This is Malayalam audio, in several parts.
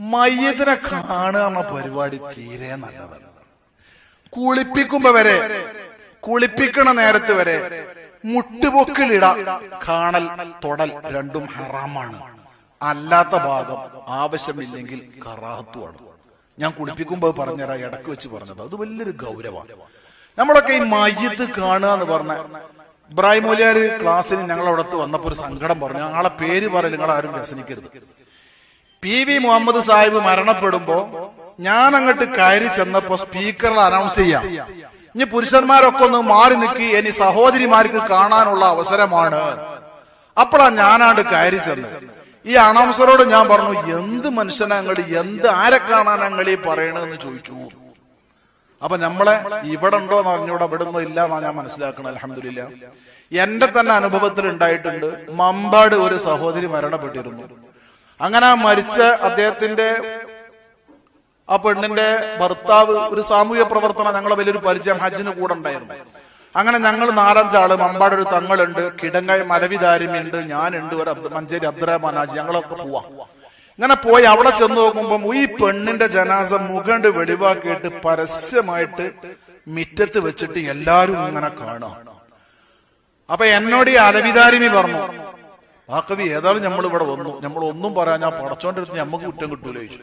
മയ്യത്തിനെ കാണുക പരിപാടി തീരെ നല്ലതല്ല. കുളിപ്പിക്കുമ്പോ വരെ കുളിപ്പിക്കണ നേരത്ത് വരെ മുട്ടുപൊക്കിലിട കാണൽ തൊടൽ രണ്ടും ഹറാമാണ്. അല്ലാത്ത ഭാഗം ആവശ്യമില്ലെങ്കിൽ കറാഹത്തുമാണ് ഞാൻ കുളിപ്പിക്കുമ്പോ പറഞ്ഞുതരാം ഇടയ്ക്ക് വെച്ച് പറഞ്ഞത്. അത് വലിയൊരു ഗൗരവമാണ്. നമ്മളൊക്കെ ഈ മയ്യത്ത് കാണുക എന്ന് പറഞ്ഞ ഇബ്രാഹിം മൊലിയാർ ക്ലാസ്സിന് ഞങ്ങൾ അവിടത്ത് വന്നപ്പോ ഒരു സങ്കടം പറഞ്ഞു. ഞങ്ങളെ പേര് പറയും നിങ്ങൾ ആരും വ്യസനിക്കരുത്. പി വി മുഹമ്മദ് സാഹിബ് മരണപ്പെടുമ്പോ ഞാൻ അങ്ങോട്ട് കയറി ചെന്നപ്പോ സ്പീക്കറിൽ അനൗൺസ് ചെയ്യാം. ഇനി പുരുഷന്മാരൊക്കെ ഒന്ന് മാറി നിൽക്കി ഇനി സഹോദരിമാർക്ക് കാണാനുള്ള അവസരമാണ്. അപ്പോഴാ ഞാനാണ്ട് കയറി ചെന്നത് ഈ അനൗൺസറോട് ഞാൻ പറഞ്ഞു എന്ത് മനുഷ്യനാ നിങ്ങൾ എന്ത് ആരെ കാണാൻ ഈ പറയണെന്ന് ചോദിച്ചു. അപ്പൊ നമ്മളെ ഇവിടെ ഉണ്ടോ എന്ന് അറിഞ്ഞൂടെ ഇവിടെ ഒന്നും ഇല്ല ഞാൻ മനസ്സിലാക്കണം അലഹമില്ല എന്റെ തന്നെ അനുഭവത്തിൽ ഉണ്ടായിട്ടുണ്ട് മമ്പാട് ഒരു സഹോദരി മരണപ്പെട്ടിരുന്നു. അങ്ങനെ മരിച്ച അദ്ദേഹത്തിന്റെ ആ പെണ്ണിന്റെ ഭർത്താവ് ഒരു സാമൂഹ്യ പ്രവർത്തനം ഞങ്ങളെ വലിയൊരു പരിചയം ഹജ്ജിന് കൂടെ ഉണ്ടായിരുന്നു. അങ്ങനെ ഞങ്ങൾ നാലഞ്ചാൾ മമ്പാട് ഒരു തങ്ങളുണ്ട് കിടങ്ങായ മലവിദാരിമുണ്ട് ഞാനുണ്ട് ഒരു മഞ്ചേരി അബ്ദുറഹ്മാൻ ഞങ്ങളൊക്കെ പോവാ. ഇങ്ങനെ പോയി അവിടെ ചെന്ന് നോക്കുമ്പം ഈ പെണ്ണിന്റെ ജനാസ മുഖണ്ട് വെളിവാക്കിയിട്ട് പരസ്യമായിട്ട് മിറ്റത്ത് വെച്ചിട്ട് എല്ലാരും ഇങ്ങനെ കാണാം അപ്പൊ എന്നോട് ഈ അലവിദാരിമി പറഞ്ഞു ആ കവി ഏതായാലും നമ്മൾ ഇവിടെ വന്നു. നമ്മൾ ഒന്നും പറയാൻ ഞാൻ പടച്ചോണ്ടിരുന്ന നമുക്ക് കുറ്റം കിട്ടൂല ചോദിച്ചു.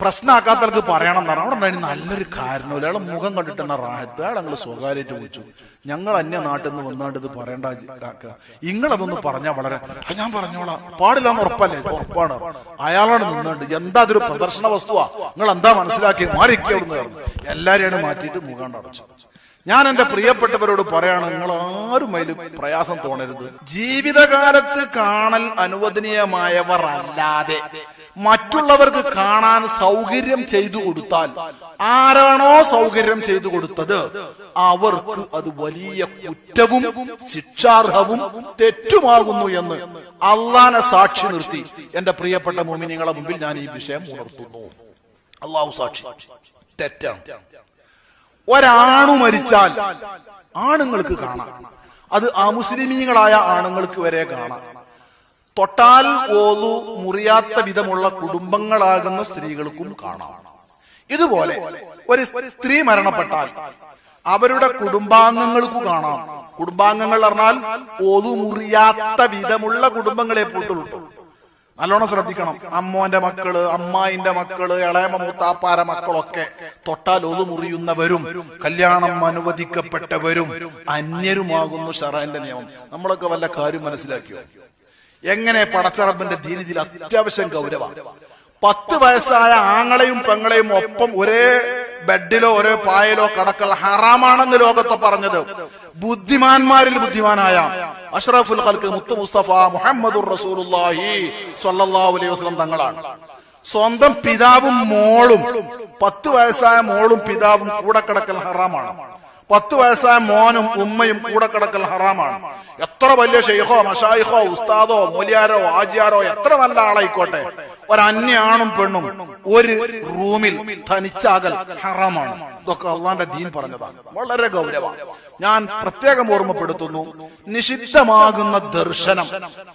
പ്രശ്നമാക്കാത്തവർക്ക് പറയണം എന്ന് പറഞ്ഞു അവിടെ ഉണ്ടായിരുന്നു നല്ലൊരു കാരണം അയാളെ മുഖം കണ്ടിട്ട് എന്നാ റാഹത്ത്. അയാൾ ഞങ്ങൾ സ്വകാര്യമായിട്ട് വിളിച്ചു. ഞങ്ങൾ അന്യ നാട്ടിൽ നിന്ന് വന്നാണ്ട് ഇത് പറയേണ്ട ഇങ്ങളതൊന്ന് പറഞ്ഞാൽ വളരെ "ആ, ഞാൻ പറഞ്ഞോളാം. പാടില്ല എന്ന് ഉറപ്പല്ലേ? ഉറപ്പാണ്. അയാളാണ് നിന്നുണ്ട് എന്താ അതൊരു പ്രദർശന വസ്തുവാ? നിങ്ങൾ എന്താ മനസ്സിലാക്കി പറഞ്ഞു. എല്ലാരെയാണ് മാറ്റിയിട്ട് മുഖം അടച്ചു ഞാൻ എന്റെ പ്രിയപ്പെട്ടവരോട് പറയാണ് നിങ്ങൾ ആരും അതിൽ പ്രയാസം തോന്നരുത്. ജീവിതകാലത്ത് കാണൽ അനുവദനീയമായവർ അല്ലാതെ മറ്റുള്ളവർക്ക് കാണാൻ സൗകര്യം ചെയ്തു കൊടുത്താൽ ആരാണോ സൗകര്യം ചെയ്തു കൊടുത്തത് അവർക്ക് അത് വലിയ കുറ്റവും ശിക്ഷാർഹവും തെറ്റുമാകുന്നു എന്ന് അള്ളാനെ സാക്ഷി നിർത്തി. എന്റെ പ്രിയപ്പെട്ട മോമിനിങ്ങളെ മുമ്പിൽ ഞാൻ ഈ വിഷയം ഉണർത്തുന്നു. അള്ളാഹു സാക്ഷി. തെറ്റാണ്. ഒരാണു മരിച്ചാൽ ആണുങ്ങൾക്ക് കാണാം. അത് അമുസ്ലിമീങ്ങളായ ആണുങ്ങൾക്ക് വരെ കാണാം. തൊട്ടാൽ ഓതു മുറിയാത്ത വിധമുള്ള കുടുംബങ്ങളാകുന്ന സ്ത്രീകൾക്കും കാണാം. ഇതുപോലെ ഒരു സ്ത്രീ മരണപ്പെട്ടാൽ അവരുടെ കുടുംബാംഗങ്ങൾക്ക് കാണാം. കുടുംബാംഗങ്ങൾ പറഞ്ഞാൽ ഓതു മുറിയാത്ത വിധമുള്ള കുടുംബങ്ങളെ പൂട്ടുള്ളൂ നല്ലോണം ശ്രദ്ധിക്കണം. അമ്മോന്റെ മക്കൾ അമ്മായിന്റെ മക്കൾ ഇളയമ മൂത്താപ്പാര മക്കളൊക്കെ തൊട്ടാൽ ഒതു മുറിയുന്നവരും കല്യാണം അനുവദിക്കപ്പെട്ടവരും അന്യരുമാകുന്നു ഷറാന്റെ നിയമം. നമ്മളൊക്കെ വല്ല കാര്യം മനസ്സിലാക്കിയോ? എങ്ങനെ പടച്ചറബിന്റെ ദീനിതിൽ അത്യാവശ്യം ഗൗരവ? പത്ത് വയസ്സായ ആങ്ങളെയും പെങ്ങളെയും ഒപ്പം ഒരേ ബെഡിലോ ഒരേ പായലോ കടക്കൽ ഹറാമാണെന്ന് ലോകത്തെ പറഞ്ഞത്. ബുദ്ധിമാന്മാരിൽ ബുദ്ധിമാനായ അഷ്റഫുൽ ഖൽക്ക് മുത്തു മുസ്തഫ മുഹമ്മദുർ റസൂലുള്ളാഹി സ്വല്ലല്ലാഹു അലൈഹി വസല്ലം തങ്ങളാണ്. സ്വന്തം പിതാവും മോളും പത്ത് വയസ്സായ മോളും പിതാവും കൂടെ കിടക്കൽ ഹറാമാണ്. പത്ത് വയസ്സായ മോനും ഉമ്മയും കൂടെ കിടക്കൽ ഹറാമാണ്. എത്ര വലിയ ഷെയ്ഖോ മഷായിഖോ ഉസ്താദോ മൂലിയാരോ ആജിയാരോ എത്ര നല്ല ആളായിക്കോട്ടെ. ഒരു അന്യ ആണും പെണ്ണും ഒരു റൂമിൽ തനിച്ചാകൽ ഹറാമാണ്. ഇതൊക്കെ അള്ളാന്റെ ദീൻ പറഞ്ഞതാണ്. വളരെ ഗൗരവമാണ് ഞാൻ പ്രത്യേകം ഓർമ്മപ്പെടുത്തുന്നു. നിഷിദ്ധമാകുന്ന ദർശനം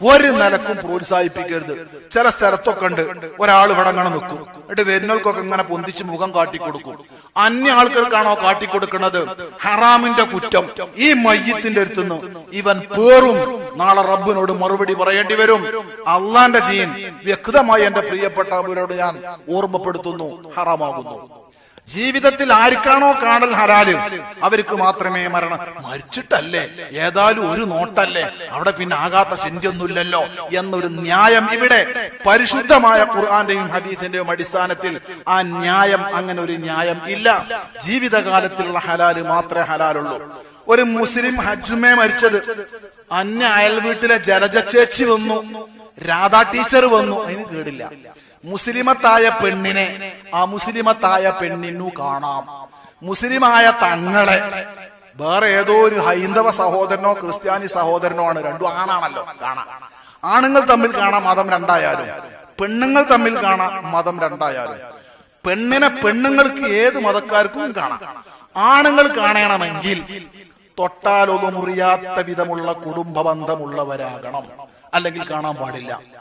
ഒരു നിലക്കും പ്രോത്സാഹിപ്പിക്കരുത്. ചില സ്ഥലത്തൊക്കെ ഉണ്ട്. ഒരാൾ ഇവിടെ അങ്ങനെ നിൽക്കും. എന്നിട്ട് വരുന്നവർക്കൊക്കെ ഇങ്ങനെ പൊന്തിച്ച് മുഖം കാട്ടിക്കൊടുക്കും. അന്യ ആൾക്കാർക്കാണോ കാട്ടിക്കൊടുക്കുന്നത് ഹറാമിന്റെ കുറ്റം. ഈ മയ്യത്തിന്റെ അടുത്തുനിന്ന് ഇവൻ പേറും. നാളെ റബ്ബിനോട് മറുപടി പറയേണ്ടി വരും. അള്ളാന്റെ ദീൻ വ്യക്തമായി എന്റെ പ്രിയപ്പെട്ടവരോട് ഞാൻ ഓർമ്മപ്പെടുത്തുന്നു. ഹറാമാകുന്നു. ജീവിതത്തിൽ ആർക്കാണോ കാണൽ ഹരാൽ അവർക്ക് മാത്രമേ മരണം. മരിച്ചിട്ടല്ലേ. ഏതായാലും ഒരു നോട്ടല്ലേ. അവിടെ പിന്നെ ആകാത്ത ചിന്തയൊന്നുമില്ലല്ലോ എന്നൊരു ന്യായം ഇവിടെ. പരിശുദ്ധമായ ഖുർആാന്റെയും ഹദീസിന്റെയും അടിസ്ഥാനത്തിൽ ആ ന്യായം അങ്ങനെ ഒരു ന്യായം ഇല്ല. ജീവിതകാലത്തിലുള്ള ഹലാൽ മാത്രമേ ഹലാലുള്ളൂ. ഒരു മുസ്ലിം ഹജ്ജുമേ മരിച്ചത്. അന്യ അയൽ വീട്ടിലെ ജലജ ചേച്ചി വന്നു. രാധാ ടീച്ചർ വന്നു. അതിന് കേടില്ല. മുസ്ലിമത്തായ പെണ്ണിനെ ആ മുസ്ലിമത്തായ പെണ്ണിനു കാണാം. മുസ്ലിമായ തങ്ങളെ. വേറെ ഏതോ ഒരു ഹൈന്ദവ സഹോദരനോ ക്രിസ്ത്യാനി സഹോദരനോ ആണ്. രണ്ടു ആണാണല്ലോ. കാണാം. ആണുങ്ങൾ തമ്മിൽ കാണാം മതം രണ്ടായാലും. പെണ്ണുങ്ങൾ തമ്മിൽ കാണാം മതം രണ്ടായാലും. പെണ്ണിനെ പെണ്ണുങ്ങൾക്ക് ഏത് മതക്കാർക്കും കാണാം. ആണുങ്ങൾ കാണണമെങ്കിൽ തൊട്ടാലൊന്നും മുറിയാത്ത വിധമുള്ള കുടുംബ ബന്ധമുള്ളവരാകണം അല്ലെങ്കിൽ കാണാൻ പാടില്ല.